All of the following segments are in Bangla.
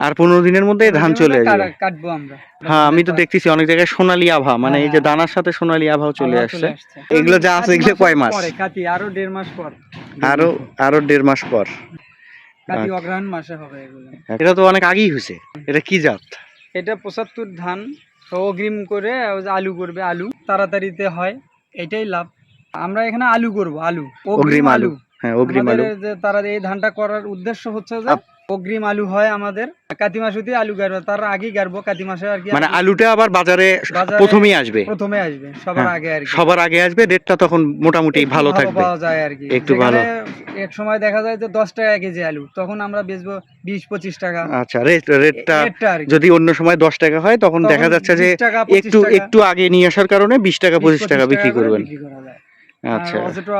আর পনেরো দিনের মধ্যে ধান চলে আসবে। কাটবো আমরা। হ্যাঁ আমি তো দেখতেছি অনেক জায়গায় সোনালী আভা মানে এই যে হ্যাঁ। দানার সাথে সোনালী আভাও চলে আসছে। এগুলো যা আছে এগুলো কয় মাস? পরে কাতি আরও দেড় মাস পর। আরও আরও দেড় মাস পর। কাতি আচ্ছা। অগ্রহায়ণ মাসে হবে এগুলো। এটা তো অনেক আগেই হয়েছে। এটা কি জাত? এটা পঁচাত্তর ধান অগ্রিম করে আলু করবে আলু। তাড়াতাড়িতে হয় এটাই লাভ। আমরা এখানে আলু করব আলু। অগ্রিম আলু। হ্যাঁ অগ্রিম আলু। তারা এই ধানটা করার উদ্দেশ্য হচ্ছে যে অগ্রিম আলু হয় আমাদের। কাতি মাসেই আলু গাড়বো তার আগেই গাড়বো কাতি মাসে আর কি মানে আলুটা আবার বাজারে প্রথমেই আসবে? প্রথমে আসবে সবার হ্যাঁ, আগে আর কি। সবার আগে আসবে রেটটা তখন মোটামুটি ভালো থাকবে। পাওয়া যায় আর কি। একটু ভালো। এক সময় দেখা যায় যে দশ টাকা কেজি আলু তখন আমরা বেচবো বিশ পঁচিশ টাকা। আচ্ছা রেট রেটটা যদি অন্য সময় দশ টাকা হয় তখন দেখা যাচ্ছে যে একটু একটু আগে নিয়ে আসার কারণে বিশ টাকা 20, পঁচিশ টাকা বিক্রি করে করবেন। আচ্ছা।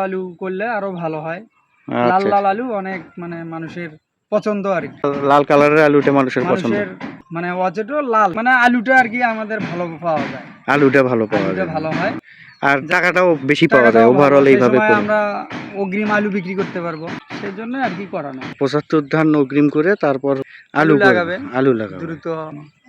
আলু করলে আরও ভালো হয়। লাল আচ্ছা। লাল আলু অনেক মানে মানুষের পছন্দ আর কি। লাল কালারের আলুটা মানুষের পছন্দ। মানুষের মানে অচেটো লাল। মানে আলুটা আর কি আমাদের ভালো পাওয়া যায়। আলুটা ভালো পাওয়া আলুটা যায়। ভালো হয়। আর টাকাটাও বেশি পাওয়া যায়। ওভারঅল এইভাবে করে। আমরা অগ্রিম আলু বিক্রি করতে পারব। সেই জন্য আর কি করানো পঁচাত্তর ধান অগ্রিম করে তারপর আলু। লাগাবে। আলু লাগাবে। দ্রুত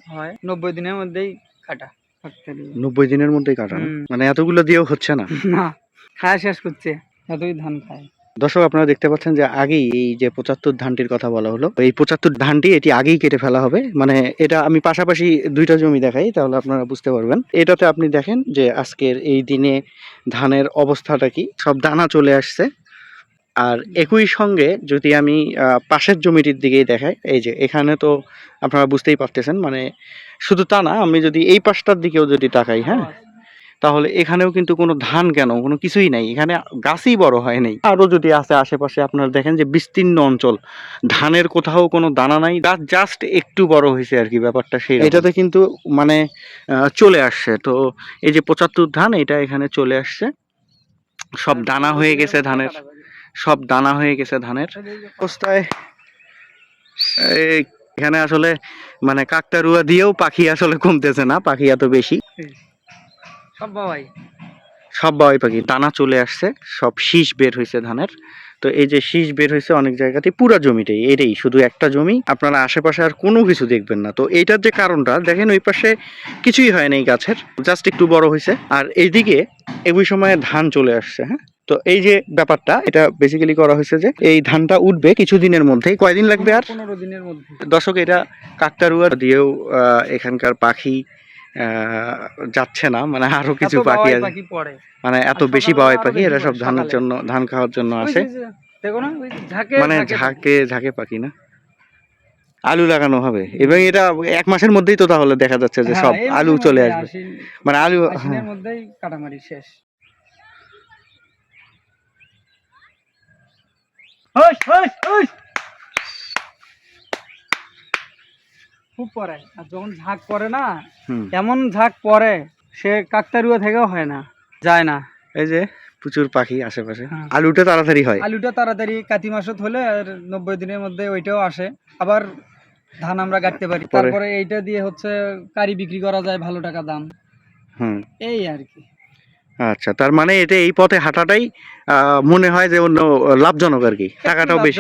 হয়। নব্বই দিনের মধ্যেই কাটা। factory। নব্বই দিনের মধ্যেই কাটানো হুম। মানে এতগুলো দিয়েও হচ্ছে না? না। খাওয়া শেষ করছে। এতই ধান খায়। দর্শক, আপনারা দেখতে পাচ্ছেন যে আগেই এই যে পঁচাত্তর ধানটির কথা বলা হলো, এই পঁচাত্তর ধানটি এটি আগেই কেটে ফেলা হবে। মানে এটা আমি পাশাপাশি দুইটা জমি দেখাই, তাহলে আপনারা বুঝতে পারবেন। এটাতে আপনি দেখেন যে আজকের এই দিনে ধানের অবস্থাটা কি। সব দানা চলে আসছে। আর একই সঙ্গে যদি আমি পাশের জমিটির দিকেই দেখাই, এই যে এখানে তো আপনারা বুঝতেই পারতেছেন মানে শুধু তা না, আমি যদি এই পাশটার দিকেও যদি তাকাই হ্যাঁ? তাহলে এখানেও কিন্তু কোনো ধান কেন? কোনো কিছুই নাই। এখানে গাছই বড় হয় নাই। আরও যদি আছে আশেপাশে আপনারা দেখেন যে বিস্তীর্ণ অঞ্চল ধানের কোথাও কোনো দানা নাই। গাছ জাস্ট একটু বড় হয়েছে আর কি ব্যাপারটা সেই এটাতে কিন্তু মানে চলে আসছে। তো এই যে পঁচাত্তর ধান এটা এখানে চলে আসছে। সব দানা হয়ে গেছে ধানের। সব দানা হয়ে গেছে ধানের। অবস্থায় এখানে আসলে মানে কাকতারুয়া দিয়েও পাখি আসলে কমতেছে না। পাখি এত বেশি। সব বাবাই। সব বাবাই পাখি দানা চলে আসছে সব শীষ বের হয়েছে ধানের। তো এই যে শীষ বের হয়েছে অনেক জায়গাতে পুরো জমিটাই এটাই শুধু একটা জমি আপনারা আশেপাশে আর কোনো কিছু দেখবেন না। তো এইটার যে কারণটা দেখেন ওই পাশে কিছুই হয় না এই গাছের জাস্ট একটু বড় হয়েছে আর এইদিকে এই সময়ে ধান চলে আসছে হ্যাঁ? তো এই যে ব্যাপারটা এটা বেসিক্যালি করা হয়েছে যে এই ধানটা উঠবে কিছুদিনের মধ্যেই কয়দিন লাগবে আর? পনেরো দিনের মধ্যে। দর্শক এটা কাকতারুয়া দিয়েও এখানকার পাখি যাচ্ছে না মানে আরও কিছু পাখি আছে মানে এত বেশি আরও পাখি এরা সব ধানের জন্য ধান খাওয়ার জন্য আসে। মানে ঝাঁকে। ঝাঁকে পাখি না? আলু লাগানো হবে। এবং এটা এক মাসের মধ্যেই তো তাহলে দেখা যাচ্ছে যে হ্যাঁ, সব আলু চলে আসবে। মানে আলু হ্যাঁ। কাটামারি শেষ। হুস, হুস, হুস। খুব পরে। আর যখন ঝাঁক পড়ে না এমন ঝাঁক পড়ে সে কাকতারুয়া থেকেও হয় না যায় না। এই যে প্রচুর পাখি আশেপাশে। হ্যাঁ। আলুটা তাড়াতাড়ি হয়? আলুটা তাড়াতাড়ি কাতি মাসত হলে আর নব্বই দিনের মধ্যে ওইটাও আসে। আবার ধান আমরা কাটতে পারি। তারপরে এইটা দিয়ে হচ্ছে কারি বিক্রি করা যায় ভালো টাকা দাম। হুম। এই আর কি। আচ্ছা তার মানে এটা এই পথে হাঁটাটাই মনে হয় যে অন্য লাভজনক আর কি। টাকাটাও বেশি।